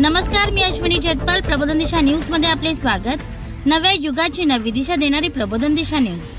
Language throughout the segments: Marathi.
नमस्कार मी अश्विनी जगपाल. प्रबोधन दिशा न्यूजमध्ये आपले स्वागत. नव्या युगाची नवी दिशा देणारी प्रबोधन दिशा न्यूज.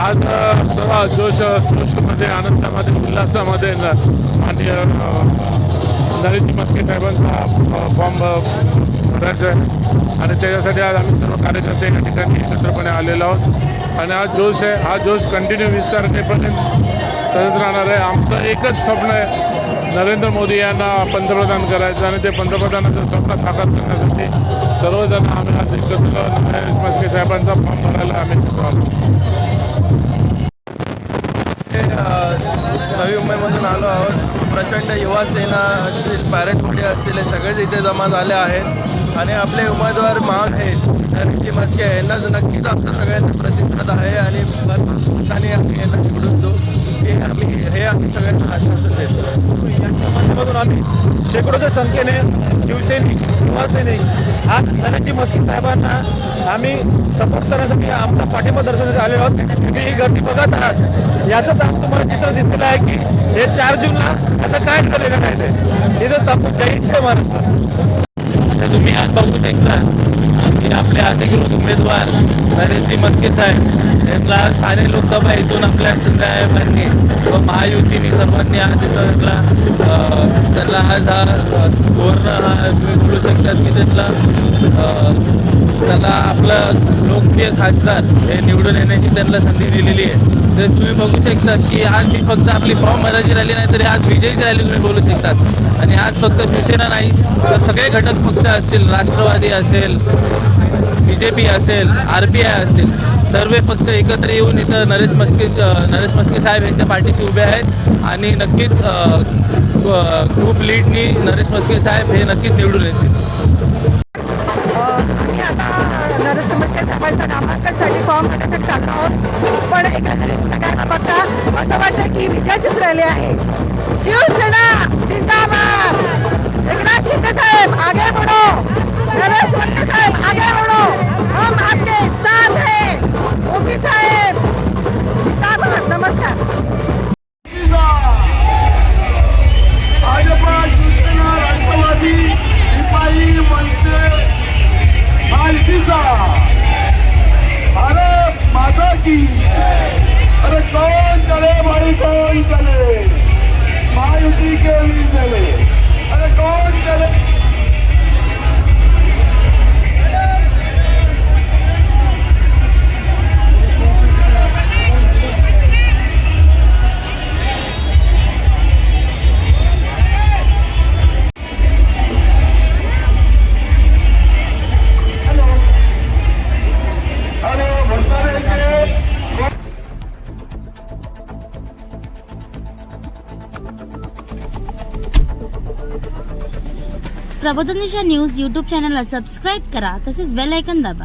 आज अ, सर्व जोश जोशमध्ये आनंदामध्ये उल्हासामध्ये न- माननीय अ, नरेंद्र मस्के साहेबांचा अ, फॉर्म आहे. आणि त्याच्यासाठी आज आम्ही सर्व कार्यकर्ते या ठिकाणी एकत्रपणे आलेलो आहोत. आणि हा जोश आहे हा जोश कंटिन्यू विस्तारतेपर्यंत तसंच राहणार आहे. आमचं एकच स्वप्न आहे नरेंद्र मोदी यांना पंतप्रधान करायचं आणि ते पंतप्रधानाचं स्वप्न साकार करण्यासाठी सर्वजण आम्ही आज एकत्र मस्के साहेबांचा फॉर्म भरायला आम्ही तिथं आलो नवी मुंबईमधून आलो आहोत. प्रचंड युवा सेना असतील पॅरेंट असतील हे सगळेच इथे जमा झाले आहेत. आणि आपले उमेदवार महाग आहेत. नरेंद्रजी मस्के यांनाच नक्कीच आमचा सगळ्यांचा प्रतिसाद आहे आणि यांना निवडून सगळ्यांना आश्वासन देतो. यांच्या माध्यमातून आम्ही शेकडोच्या संख्येने शिवसैनिक युवासैनिक आज धनंजी मस्किन साहेबांना आम्ही सपोर्ट करण्यासाठी आमचा पाठिंबा दर्शवण्यासाठी आलेलो आहोत. तुम्ही ही गर्दी बघत आहात. याचंच आज तुम्हाला चित्र दिसलेलं आहे की हे चार जूनला आता काय झालेलं नाही ते. इथं तापून जय महाराष्ट्र. तुम्ही आज बघू शकता आपले अधिकृत उमेदवार नरेंद्रजी मस्के साहेब यांना आज ठाणे लोकसभा इथून आपल्या शिंदेसाहेबांनी व महायुतीने सर्वांनी आज त्यांना त्यांना आज हा अं, हा तुम्ही बोलू शकतात की त्यांना त्याला त्यांना आपलं लोकप्रिय खासदार हे निवडून येण्याची त्यांना संधी दिलेली आहे. तर तुम्ही बघू शकता की आज ही फक्त आपली फॉर्म भरायची राहिली नाही तरी आज विजयी रॅली तुम्ही बोलू शकतात आणि आज फक्त शिवसेना नाही तर सगळे घटक पक्ष असतील राष्ट्रवादी असेल बी जे पी असेल आर पी आय असतील सर्व पक्ष एकत्र येऊन इथं नरेश मस्के नरेश मस्के साहेब यांच्या पाठीशी उभे आहेत आणि नक्कीच ग्रुप लीडनी नरेश मस्के साहेब हे नक्कीच निवडून येतील. आता नरेश समजके साहेबांच्या नामांकनसाठी फॉर्म भरण्यासाठी चाललो आहोत. पण एकंदरीत सगळ्यांना बघता असं वाटतं की विजयाचीच रॅली आहे. शिवसेना जिंदाबाद! एकनाथ शिंदे साहेब आगे बढ़ो! भाई कौन चले महायुति के लिए चले प्रबोधन दिशा न्यूज यूट्यूब चॅनलला सबस्क्राईब करा तसेच बेल ऐकन दाबा.